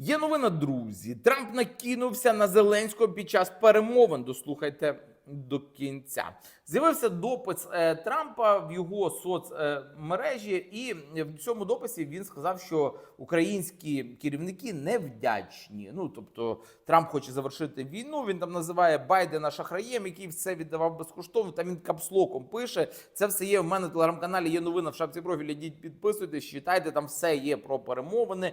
Є новина, друзі. Трамп накинувся на Зеленського під час перемовин. Дослухайте до кінця. З'явився допис е, Трампа в його соцмережі, і в цьому дописі він сказав, що українські керівники невдячні. Ну тобто, Трамп хоче завершити війну. Він там називає Байдена шахраєм, який все віддавав безкоштовно. Там він капслоком пише. Це все є в мене в телеграм-каналі. Є новина в шапці профіля. Йдіть, підписуйтесь, читайте. Там все є про перемовини.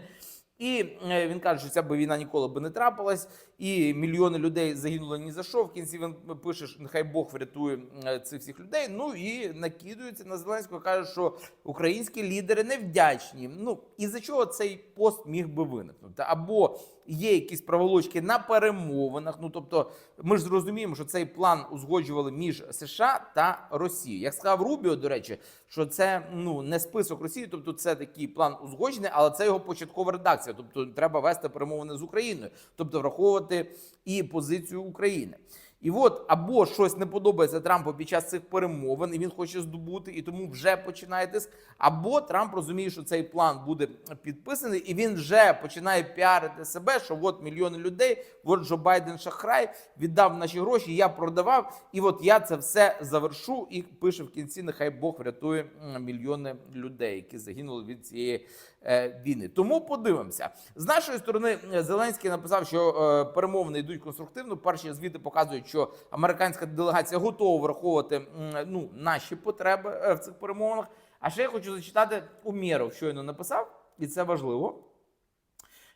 І е, він каже, що ця би війна ніколи би не трапилась, і мільйони людей загинули ні за що. В кінці він пише, що нехай Бог врятує е, цих всіх людей. Ну і накидується на Зеленського, каже, що українські лідери невдячні. Ну і за чого цей пост міг би виникнути? Або є якісь проволочки на перемовинах. Ну тобто, ми ж зрозуміємо, що цей план узгоджували між США та Росією. Як сказав Рубіо, до речі, що це ну не список Росії, тобто це такий план узгоджений, але це його початкова редакція. Тобто треба вести перемовини з Україною, тобто враховувати і позицію України. І от або щось не подобається Трампу під час цих перемовин, і він хоче здобути, і тому вже починає тиск. Або Трамп розуміє, що цей план буде підписаний, і він вже починає піарити себе, що от мільйони людей, от Джо Байден шахрай віддав наші гроші, я продавав, і от я це все завершу. І пише в кінці: нехай Бог врятує мільйони людей, які загинули від цієї е, війни. Тому подивимося. З нашої сторони е, Зеленський написав, що е, перемовини йдуть конструктивно. Перші звіти показують, що американська делегація готова враховувати ну, наші потреби е, в цих перемовинах. А ще я хочу зачитати Умєров, щойно написав, і це важливо.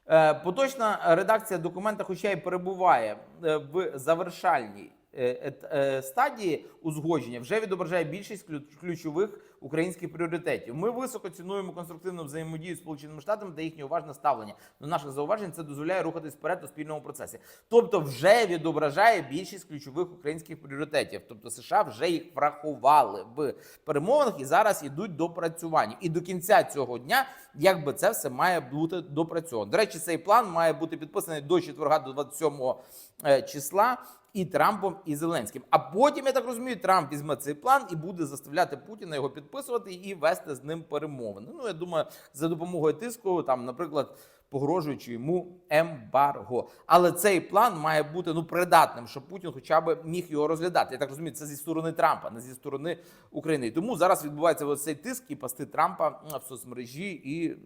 Е, Поточна редакція документа, хоча й перебуває е, в завершальній стадії узгодження, вже відображає більшість ключ- ключових українських пріоритетів. Ми високо цінуємо конструктивну взаємодію з Сполученими Штатами та їхнє уважне ставлення до наших зауважень. Це дозволяє рухатись вперед у спільному процесі. Тобто, вже відображає більшість ключових українських пріоритетів. Тобто, США вже їх врахували в перемовинах і зараз ідуть до працювання. І до кінця цього дня, якби це все має бути допрацьовано. До речі, цей план має бути підписаний до четверга, до 27 е, числа. І Трампом, і Зеленським. А потім, я так розумію, Трамп візьме цей план і буде заставляти Путіна його підписувати і вести з ним перемовини. Ну, я думаю, за допомогою тиску, там, наприклад, погрожуючи йому ембарго. Але цей план має бути ну придатним, щоб Путін хоча б міг його розглядати. Я так розумію, це зі сторони Трампа, не зі сторони України. Тому зараз відбувається ось цей тиск і пасти Трампа в соцмережі і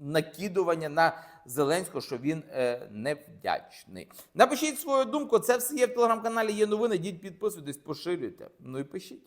накидування на Зеленського, що він е, невдячний. Напишіть свою думку. Це все є в телеграм-каналі. Є новини. Йдіть підписуйтесь, поширюйте. Ну і пишіть.